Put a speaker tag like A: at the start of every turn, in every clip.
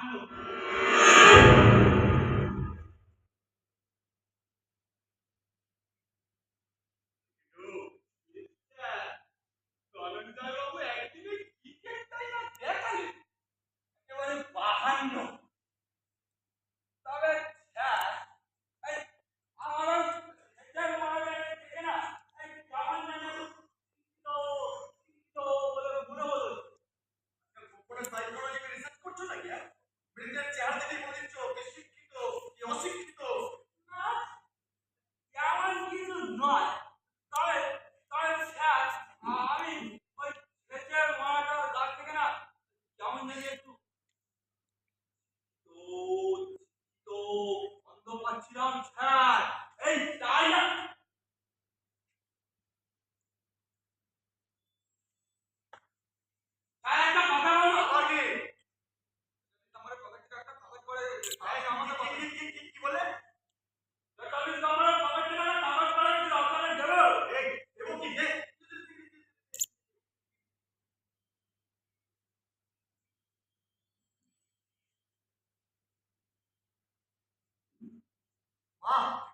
A: Hallelujah 아!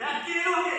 B: Ya quiero que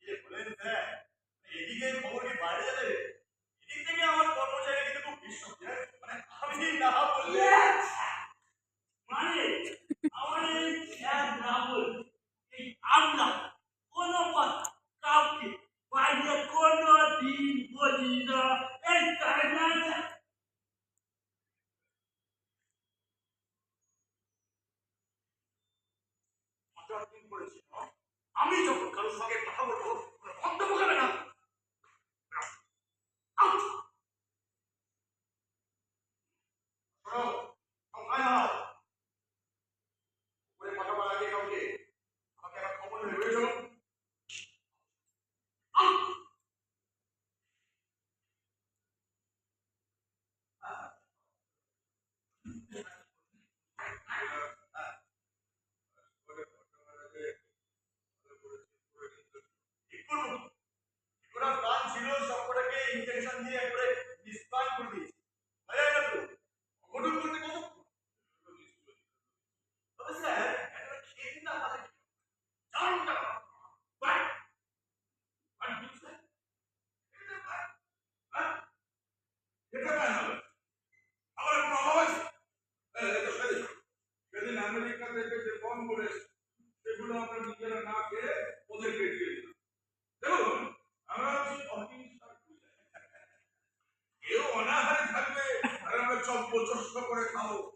B: ইয়ে এদিকে খবরটি বাইরে যাবে। এদিক থেকে আমার কর্মচারী কিন্তু খুব বিশ্বাস হ্যাঁ? মানে আমি না বললে
A: মানে না বল, এই আর না
B: আমি যখন কারোর সঙ্গে oh,